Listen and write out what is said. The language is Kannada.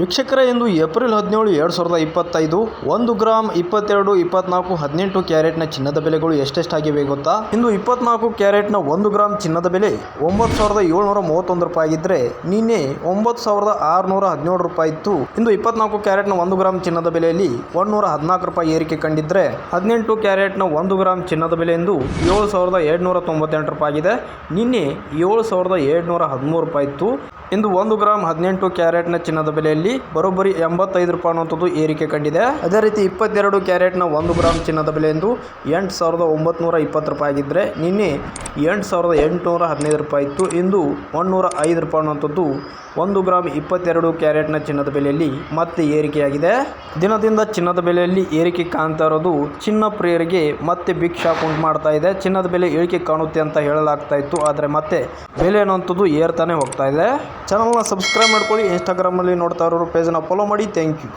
ವೀಕ್ಷಕರೇ, ಇಂದು ಏಪ್ರಿಲ್ ಹದಿನೇಳು, ಎರಡು ಸಾವಿರದ ಇಪ್ಪತ್ತೈದು, ಒಂದು ಗ್ರಾಮ್ ಇಪ್ಪತ್ತೆರಡು, ಇಪ್ಪತ್ನಾಲ್ಕು, ಹದಿನೆಂಟು ಕ್ಯಾರೆಟ್ನ ಚಿನ್ನದ ಬೆಲೆಗಳು ಎಷ್ಟೆಷ್ಟಾಗಿವೆ ಗೊತ್ತಾ? ಇಂದು ಇಪ್ಪತ್ನಾಲ್ಕು ಕ್ಯಾರೆಟ್ನ ಒಂದು ಗ್ರಾಮ್ ಚಿನ್ನದ ಬೆಲೆ ಒಂಬತ್ತು ಸಾವಿರದ ಏಳ್ನೂರ ಮೂವತ್ತೊಂದು ರೂಪಾಯಿ ಆಗಿದ್ದರೆ ನಿನ್ನೆ ಒಂಬತ್ತು ಸಾವಿರದ ಆರುನೂರ ಹದಿನೇಳು ರೂಪಾಯಿ ಇತ್ತು. ಇಂದು ಇಪ್ಪತ್ನಾಲ್ಕು ಕ್ಯಾರೆಟ್ನ ಒಂದು ಗ್ರಾಮ್ ಚಿನ್ನದ ಬೆಲೆಯಲ್ಲಿ ಒಂದೂರ ಹದಿನಾಲ್ಕು ರೂಪಾಯಿ ಏರಿಕೆ ಕಂಡಿದ್ರೆ ಹದಿನೆಂಟು ಕ್ಯಾರೆಟ್ನ ಒಂದು ಗ್ರಾಮ್ ಚಿನ್ನದ ಬೆಲೆ ಎಂದು ಏಳು ಸಾವಿರದ ಏಳ್ನೂರ ತೊಂಬತ್ತೆಂಟು ರೂಪಾಯಿ ಆಗಿದೆ. ನಿನ್ನೆ ಏಳು ಸಾವಿರದ ಏಳ್ನೂರ ಹದಿಮೂರು ರೂಪಾಯಿ ಇತ್ತು. ಇಂದು ಒಂದು ಗ್ರಾಮ್ ಹದಿನೆಂಟು ಕ್ಯಾರೆಟ್ನ ಚಿನ್ನದ ಬೆಲೆಯಲ್ಲಿ ಬರೋಬ್ಬರಿ ಎಂಬತ್ತೈದು ರೂಪಾಯಿ ಅನ್ನುವಂಥದ್ದು ಏರಿಕೆ ಕಂಡಿದೆ. ಅದೇ ರೀತಿ ಇಪ್ಪತ್ತೆರಡು ಕ್ಯಾರೆಟ್ನ ಒಂದು ಗ್ರಾಮ್ ಚಿನ್ನದ ಬೆಲೆ ಎಂದು ಎಂಟು ಸಾವಿರದ ಒಂಬತ್ನೂರ ಇಪ್ಪತ್ತು ರೂಪಾಯಿ ಆಗಿದ್ದರೆ ನಿನ್ನೆ ಎಂಟು ಸಾವಿರದ ಎಂಟುನೂರ ಹದಿನೈದು ರೂಪಾಯಿ ಇತ್ತು. ಇಂದು ಒಂದುನೂರ ಐದು ರೂಪಾಯಿ ಅನ್ನುವಂಥದ್ದು ಒಂದು ಗ್ರಾಮ್ ಇಪ್ಪತ್ತೆರಡು ಕ್ಯಾರೆಟ್ನ ಚಿನ್ನದ ಬೆಲೆಯಲ್ಲಿ ಮತ್ತೆ ಏರಿಕೆಯಾಗಿದೆ. ದಿನದಿಂದ ಚಿನ್ನದ ಬೆಲೆಯಲ್ಲಿ ಏರಿಕೆ ಕಾಣ್ತಾ ಇರೋದು ಚಿನ್ನ ಪ್ರಿಯರಿಗೆ ಮತ್ತೆ ಬಿಗ್ ಶಾಕ್ ಉಂಟು ಮಾಡ್ತಾ ಇದೆ. ಚಿನ್ನದ ಬೆಲೆ ಏರಿಕೆ ಕಾಣುತ್ತೆ ಅಂತ ಹೇಳಲಾಗ್ತಾ ಇತ್ತು, ಆದರೆ ಮತ್ತೆ ಬೆಲೆ ಅನ್ನೋಂಥದ್ದು ಏರ್ತಾನೆ ಹೋಗ್ತಾ ಇದೆ. ಚಾನಲ್ನ ಸಬ್ಸ್ಕ್ರೈಬ್ ಮಾಡ್ಕೊಳ್ಳಿ ಇನ್ಸ್ಟಾಗ್ರಾಮಲ್ಲಿ ನೋಡ್ತಾ ಇರೋರು ಪೇಜನ್ನ ಫಾಲೋ ಮಾಡಿ. Thank you